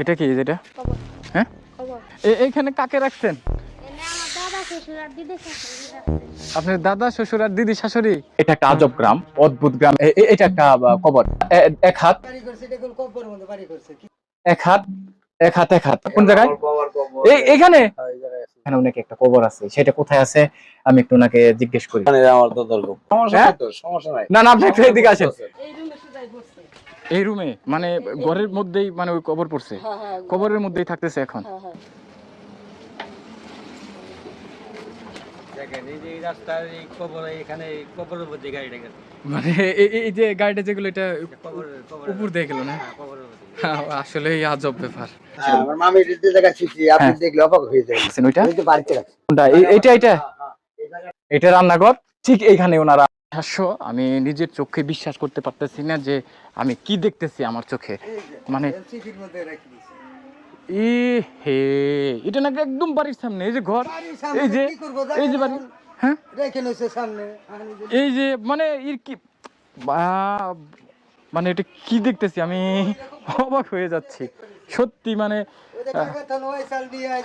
এটা কি যেটা হ্যাঁ? এইখানে কাকে রাখছেন? আপনার দাদা শ্বশুর আর দিদি শাশুড়ি? এটা একটা আজব গ্রাম অদ্ভুত গ্রাম। এটা একটা কবর। এক হাত। এক হাত এক হাত এক হাত। কোন জায়গায়? এখানে? এখানে ওনাকে একটা কবর আছে সেটা কোথায় আছে? আমি একটু ওনাকে জিজ্ঞেস করি। মানে আমার হ্যাঁ? তো সমস্যা নাই। না না আপনি একটু এদিকে আসেন। এই রুমে মানে ঘরের মধ্যেই মানে ওই কবর পড়ছে? হ্যাঁ হ্যাঁ কবরের মধ্যেই থাকতেছে এখন? হ্যাঁ হ্যাঁ। মানে এই- যে গাড়িটা যেগুলো এটা কবর কবর উপর দিয়ে গেল না? হ্যাঁ, আসলে আজব ব্যাপার। আমার মামির যে জায়গা শিখছি আপনি। দেখলে অবাক হয়ে যাবেন। ওইটা? ওই যে বাড়িতে রাখছি। কোনটা? এইটা এইটা? এটা রান্নাঘর? ঠিক এইখানে ওনারা হাস্য আমি নিজের চোখে বিশ্বাস করতে পারতেছি না যে আমি কি দেখতেছি আমার চোখে। মানে। ই হে এটা নাকি একদম বাড়ির সামনে এই যে ঘর এই যে এই যে বাড়ি হ্যাঁ? সামনে এই যে মানে এর কি মানে এটা কি দেখতেছি আমি অবাক হয়ে যাচ্ছি। সত্যি মানে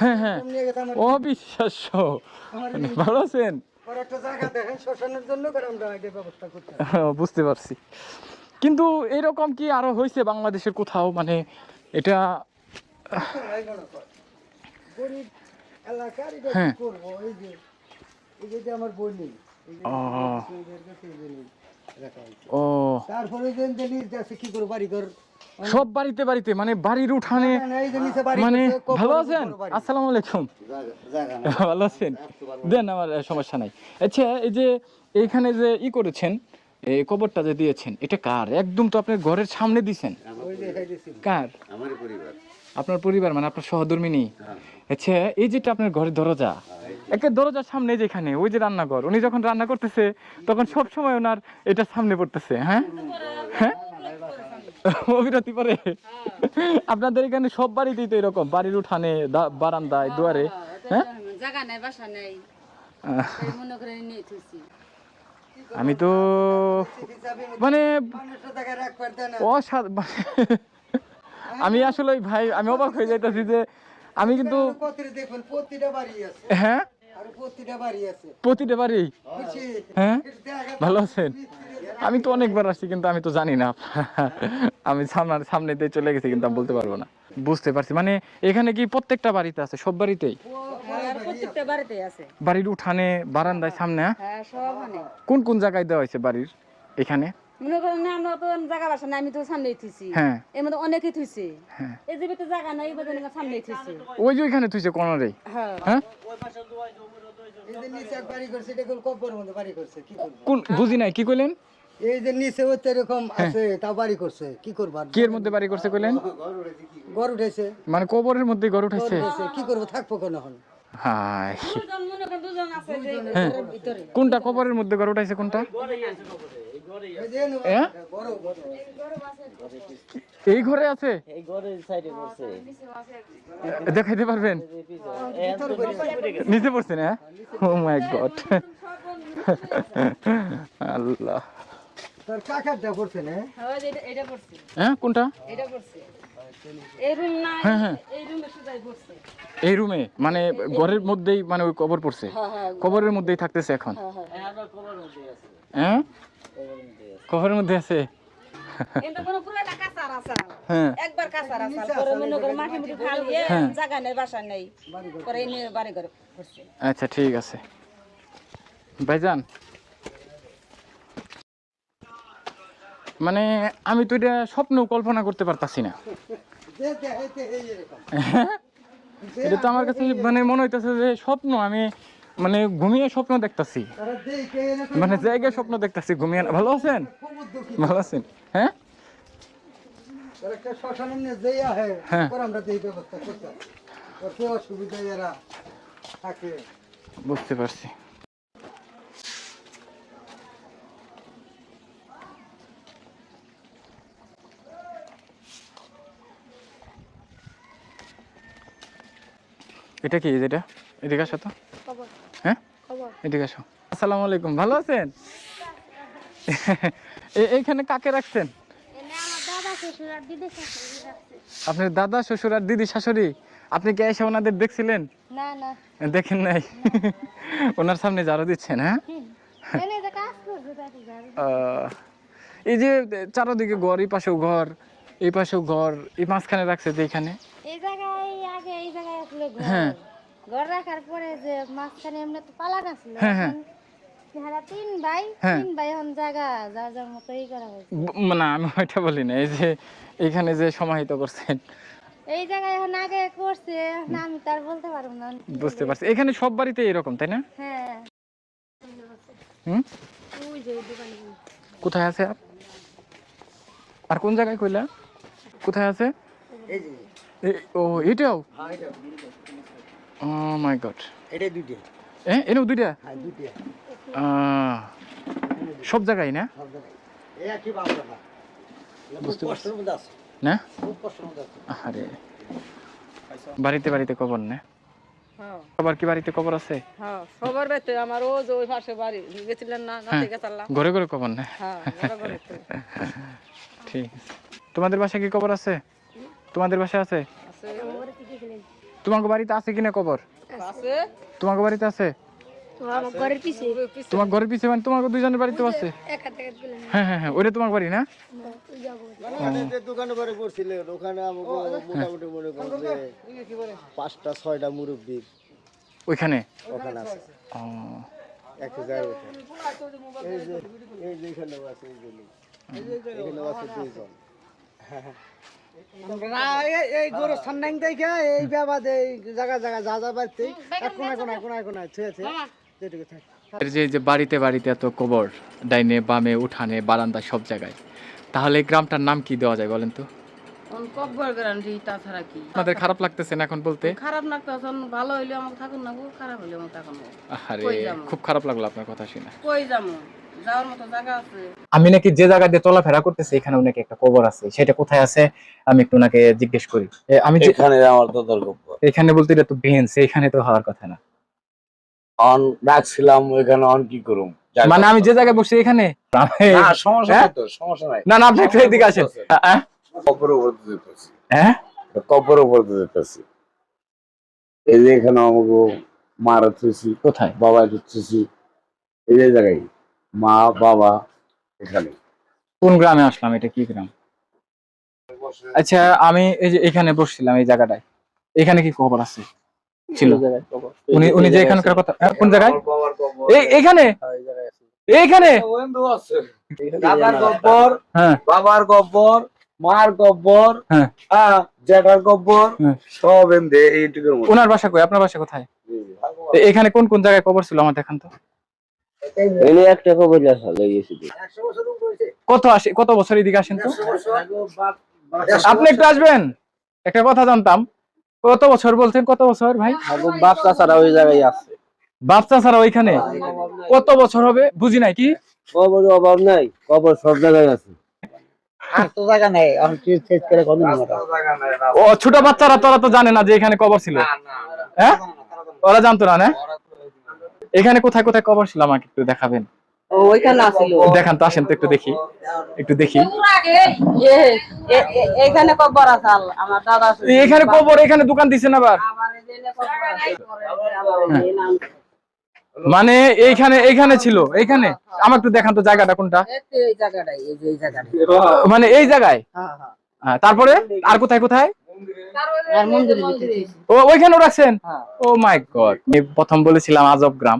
হ্যাঁ, হ্যাঁ। অবিশ্বাস্য। মানে ভালো আছেন? ওর একটা জায়গা দেখেন, শ্মশানের জন্য আমরা আগে ব্যবস্থা করতে হ্যাঁ, বুঝতে পারছি। কিন্তু এরকম কি আরও হয়েছে বাংলাদেশের কোথাও? মানে এটা কর, হ্যাঁ। ও। তারপরে কি করব? বাড়ি ঘর সব বাড়িতে বাড়িতে মানে বাড়ির উঠানে মানে ভালো আছেন। আসসালামু আলাইকুম। ভালো আছেন? দেন আমার সমস্যা নাই। আচ্ছা এই যে এইখানে যে ই করেছেন এই কবরটা যে দিয়েছেন এটা কার? একদম তো আপনার ঘরের সামনে দিছেন। কার? আপনার পরিবার মানে আপনার সহধর্মিনী আচ্ছা এই যেটা আপনার ঘরের দরজা একটা দরজার সামনে যেখানে ওই যে রান্নাঘর উনি যখন রান্না করতেছে তখন সব সময় ওনার এটা সামনে পড়তেছে হ্যাঁ? হ্যাঁ? অবিরতি পরে আপনাদের এখানে সব বাড়িতেই তো এরকম বাড়ির উঠানে বারান্দায় দুয়ারে হ্যাঁ জায়গা নাই বাসা নাই। আহ, তাই মনে করে নিয়ে থুইছি। আমি তো মানে মানুষের জায়গায় রাখবার দেয় না। অসাধ আমি আসলে ওই ভাই আমি অবাক হয়ে যাইতেছি যে আমি কিন্তু প্রতিটা দেখবেন প্রতিটা বাড়ি আছে। হ্যাঁ? প্রতিটা বাড়ি প্রতিটা বাড়ি? হ্যাঁ? ভালো আছেন? আমি তো অনেকবার আসছি কিন্তু আমি তো জানি না। আমি সামনে সামনে দিয়ে চলে গেছি কিন্তু আমি বলতে পারব না। বুঝতে পারছি। মানে এখানে কি প্রত্যেকটা বাড়িতে আছে? সব বাড়িতেই? বাড়িতে বাড়ির উঠানে বারান্দায় সামনে হ্যাঁ? হ্যাঁ কোন কোন জায়গায় দেওয়া হয়েছে বাড়ির এখানে? মনে করেন আমরা তো জায়গা বাসা নাই আমি তো থুইছি। হ্যাঁ। এর মধ্যে থুইছে। হ্যাঁ। এই যে তো জায়গা নাই এই বাদে সামনেই থুইছে। ওই যে ওইখানে তুইছে কোনারে হ্যাঁ। হ্যাঁ? বাড়ি করছে এটা কোন মধ্যে বাড়ি করছে কোন বুঝি নাই কি কইলেন? এই যে নিচে ওই এরকম আছে তাও বাড়ি করছে কি করব আর? কি এর মধ্যে বাড়ি করছে কইলেন? ঘর উঠাইছে মানে কবরের মধ্যে ঘর উঠাইছে কি করব থাকব কেন এখন? হাই দুজন মনে করেন দুজন আছে যে ঘরের ভিতরে। কোনটা কবরের মধ্যে ঘর উঠাইছে কোনটা? এই হ্যাঁ? বড় বড় এই ঘরে আছে? দেখাইতে পারবেন? নিচে হ্যাঁ? Oh my god Allah. তার কাকারটা করছে না এটা এটা পড়ছে। কোনটা? এই হ্যাঁ, হ্যাঁ। এই রুমে সুদাই পড়ছে। এই রুমে? মানে ঘরের মধ্যেই মানে ওই কবর পড়ছে? হ্যাঁ হ্যাঁ কবরের মধ্যেই থাকতেছে এখন? হ্যাঁ? মধ্যে আছে? হ্যাঁ হ্যাঁ। একবার কাঁচার আসাল পরে মনে করে মাটি মুটি ফালিয়ে জায়গা নেই বাসা নেই। পরে এনে বাড়ি ঘরে আচ্ছা ঠিক আছে। ভাইজান। মানে আমি তো এটা স্বপ্ন কল্পনা করতে পারতাছি না। এটা তো আমার কাছে মানে মনে হইতেছে যে স্বপ্ন আমি মানে ঘুমিয়ে স্বপ্ন দেখতাছি। মানে জায়গায় স্বপ্ন দেখতাছি ঘুমিয়ে না- ভালো আছেন? ভালো আছেন। হ্যাঁ? হ্যাঁ। বুঝতে পারছি। এটা কি যেটা এদিকে খবর। হ্যাঁ? এদিকে আসো। আসসালামু আলাইকুম ভালো আছেন? এইখানে কাকে রাখছেন? আপনার দাদা শ্বশুর আর দিদি শাশুড়ি? আপনি কি এসে ওনাদের দেখছিলেন? দেখেন নাই? ওনার সামনে জারো দিচ্ছেন হ্যাঁ? এই যে চারোদিকে ঘর এই পাশেও ঘর এই পাশেও ঘর এই মাঝখানে রাখছে যে এখানে? হ্যাঁ। ঘর রাখার পরে যে মাঝখানে এমনি তো পালান আসলো হ্যাঁ, হ্যাঁ। তিন ভাই হ্যাঁ। তিন ভাই এখন জায়গা যার যার মতো করা হয়েছে। না আমি ওইটা বলি না এই যে এখানে যে সমাহিত করছেন। এই জায়গায় এখন আগে করছে এখন আমি তার বলতে পারব না। বুঝতে পারছি এখানে সব বাড়িতে এরকম তাই না? হ্যাঁ। হুম? কোথায় আছে আপ? আর কোন জায়গায় কইলা? কোথায় আছে? এই যে। এ- ও এটাও? হ্যাঁ এটা ও মাই গড এটা দুইটা। এনেও দুইটা? হ্যাঁ দুইটা। সব জায়গায় না? সব জায়গায়। এই একই বাবা বুঝতে না? খুব কষ্টের আছে। আরে বাড়িতে বাড়িতে কবর না? হ্যাঁ। সবার কি বাড়িতে কবর আছে? হ্যাঁ সবার বাড়িতে। আমার ও ওই পাশে বাড়ি। গেছিলেন না নাতে গেছিলাম ঘরে ঘরে কবর না? হ্যাঁ ঘরে ঘরে। তো ঠিক তোমাদের বাসায় কি কবর আছে? তোমাদের বাসায় আছে? তোমাকে বাড়িতে আছে কিনা কবর? আছে। তোমাকে বাড়িতে আছে? ঘরের পিছে। তোমার ঘরের পিছিয়ে মানে তোমাকে দুইজনের বাড়িতেও আছে? এক হাতে গেলে হ্যাঁ হ্যাঁ হ্যাঁ তোমার বাড়ি না? দোকানে বারে করছিলেন ওখানে মোটামুটি মনে করুন যে পাঁচটা ছয়টা মুরব্বী ওইখানে? ওখানে আছে। ও, এক জায়গায় এই যে এই আছে এই যে এখানে আছে দুইজন। আমরা এই- এই গরু সান্নাং দেখে এই ব্যাপার এই জায়গা জায়গা যা যা বাড়তে কোনায় কোনায় কোনায় কোনায় ছুঁয়ে ছুঁয়ে যেটুকু থাকে। যে যে বাড়িতে বাড়িতে এত কবর ডাইনে বামে উঠানে বারান্দা সব জায়গায়। তাহলে গ্রামটার নাম কি দেওয়া যায় বলেন তো? কব্বর গ্যারান্টি তাছাড়া কি? আপনাদের খারাপ লাগতেছে না এখন বলতে? খারাপ না তখন ভালো হইলে আমাকে থাকুন না খারাপ হইলে আমাকে থাকুন আরে খুব খারাপ লাগল আপনার কথা শুনে। কই যাব? যাওয়ার মতো জায়গা আছে। আমি নাকি যে জায়গা দিয়ে চলাফেরা করতেছি এখানে নাকি একটা কবর আছে। সেটা কোথায় আছে আমি একটু ওনাকে জিজ্ঞেস করি। আমি এখানে আমার তো দরকার। এখানে বলতে এটা তো বেঞ্চ এখানে তো হওয়ার কথা না। অন রাখছিলাম ওইখানে অন কি করুম? মানে আমি যে জায়গায় বসছি এখানে? না সমস্যা হ্যাঁ? তো সমস্যা নাই। না না আপনি একটু এদিকে আসেন। হ্যাঁ? কপর উপর দিতেছি হ্যাঁ? কপর উপর দিতেছি এই যে এখানে আমাকে মারা থুছি কোথায়? বাবা ধুতেছি এই যে জায়গায়। মা বাবা এখানে। কোন গ্রামে আসলাম? এটা কি গ্রাম? আচ্ছা আমি এই যে এখানে বসছিলাম এই জায়গাটায়। এখানে কি খবর আছে? ছিল। উনি উনি যে এখানকার কথা হ্যাঁ, কোন জায়গায়? এই এখানে? এইখানে? দাদার গব্বর হ্যাঁ। বাবার গব্বর মার গব্বর হ্যাঁ। হ্যাঁ জেঠার গব্বর হ্যাঁ। সব এমনি এইটুকুর মধ্যে। ওনার বাসা কই? আপনার বাসা কোথায়? এখানে কোন কোন জায়গায় কবর ছিল আমার দেখান তো? কত আসে কত বছর এদিকে আসেন তো? আপনি একটু আসবেন। একটা কথা জানতাম। কত বছর বলছেন? কত বছর ভাই? বাচ্চা ছাড়া ওই জায়গায় আছে। বাচ্চা ছাড়া ওইখানে? কত বছর হবে? বুঝি নাই কি? কবর অভাব নাই কবর সব জায়গায় আছে। আর তো জায়গা নেই এখন কি চেক করে কত ও ছোট বাচ্চারা তোরা তো জানে না যে এখানে কবর ছিল। হ্যাঁ? ওরা জানতো না না? এখানে কোথায় কোথায় কবর ছিল আমাকে একটু দেখাবেন? দেখান তো আসেন তো একটু দেখি। একটু দেখি। এইখানে কব্বর আছে আমার দাদা এখানে কবর এখানে দোকান দিছেন আবার? আমার এই যে এনে কব্বর আছে, আমার এই নাম। মানে এইখানে এইখানে ছিল এইখানে? আমার একটু দেখান তো জায়গাটা কোনটা? এই তো এই জায়গাটাই, এই যে এই জায়গাটাই। মানে এই জায়গায়? হ্যাঁ, তারপরে? আর কোথায় কোথায়। ও ওইখানেও রাখছেন? Oh my god. প্রথম বলেছিলাম আজব গ্রাম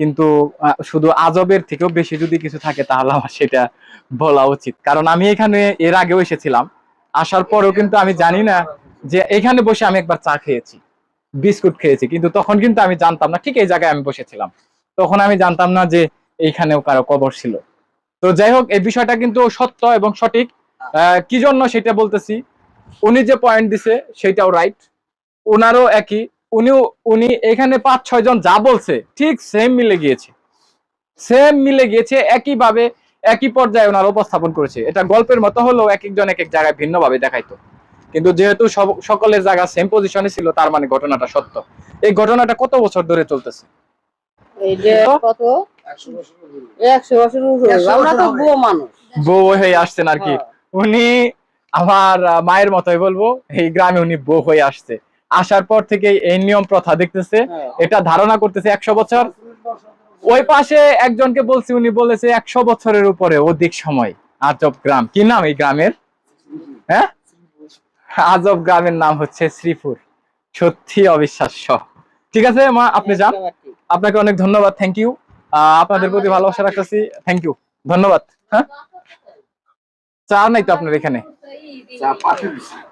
কিন্তু শুধু আজবের থেকেও বেশি যদি কিছু থাকে তাহলে আমার সেটা বলা উচিত। কারণ আমি এখানে এর আগেও এসেছিলাম। আসার পরেও কিন্তু আমি জানি না যে এখানে বসে আমি একবার চা খেয়েছি বিস্কুট খেয়েছি কিন্তু তখন কিন্তু আমি জানতাম না। ঠিক এই জায়গায় আমি বসেছিলাম। তখন আমি জানতাম না যে এইখানেও কারও কবর ছিল। তো যাই হোক এই বিষয়টা কিন্তু সত্য এবং সঠিক। কি জন্য সেটা বলতেছি? উনি যে পয়েন্ট দিছে সেটাও রাইট ওনারও একই। উনিও উনি এখানে পাঁচ ছয় জন যা বলছে ঠিক সেম মিলে গিয়েছে। সেম মিলে গিয়েছে একইভাবে একই পর্যায়ে ওনার উপস্থাপন করেছে। এটা গল্পের মতো হলেও এক একজন এক এক জায়গায় ভিন্নভাবে দেখাইতো। কিন্তু যেহেতু সব সকলের জায়গা সেম পজিশনে ছিল তার মানে ঘটনাটা সত্য। এই ঘটনাটা কত বছর ধরে চলতেছে? এই যে কত? একশো বছর উপরে। আমরা তো বুয়ো মানুষ। বউ হয়ে আসছেন আর কি। উনি আমার মায়ের মতোই বলব এই গ্রামে উনি বউ হয়ে আসছে। আসার পর থেকে এই নিয়ম প্রথা দেখতেছে এটা ধারণা করতেছে একশো বছর। ওই পাশে একজনকে বলছি উনি বলেছে একশো বছরের উপরে অধিক সময় আজব গ্রাম। কি নাম এই গ্রামের? হ্যাঁ? আজব গ্রামের নাম হচ্ছে শ্রীপুর। সত্যি অবিশ্বাস্য। ঠিক আছে মা আপনি যান। আপনাকে অনেক ধন্যবাদ থ্যাংক ইউ আপনাদের প্রতি ভালোবাসা রাখতেছি থ্যাংক ইউ ধন্যবাদ হ্যাঁ? চা নাই তো আপনার এখানে?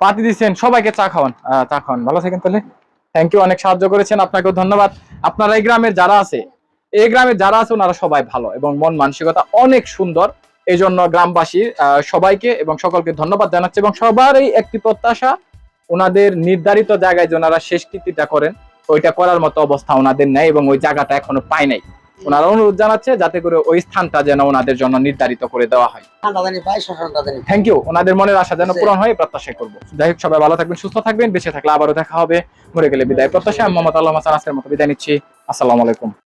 পাতি দিচ্ছেন সবাইকে চা খাওয়ান। চা খাওয়ান। ভালো থাকেন তাহলে। থ্যাংক ইউ অনেক সাহায্য করেছেন আপনাকেও ধন্যবাদ। আপনারা এই গ্রামের যারা আছে এই গ্রামের যারা আছে ওনারা সবাই ভালো এবং মন মানসিকতা অনেক সুন্দর। এই জন্য গ্রামবাসী সবাইকে এবং সকলকে ধন্যবাদ জানাচ্ছি এবং সবারই একটি প্রত্যাশা ওনাদের নির্ধারিত জায়গায় যে ওনারা শেষ কৃতিটা করেন ওইটা করার মতো অবস্থা ওনাদের নেই এবং ওই জায়গাটা এখনও পায় নাই। ওনারা অনুরোধ জানাচ্ছে যাতে করে ওই স্থানটা যেন ওনাদের জন্য নির্ধারিত করে দেওয়া হয়। থ্যাংক ইউ ওনাদের মনের আশা যেন পূরণ হয় প্রত্যাশা করব। যাই হোক সবাই ভালো থাকবেন সুস্থ থাকবেন বেঁচে থাকলে আবারও দেখা হবে। ঘুরে গেলে বিদায় প্রত্যাশা। মোহাম্মদ আল্লাহ হাসান আজকের মতো বিদায় নিচ্ছি। আসসালামু আলাইকুম।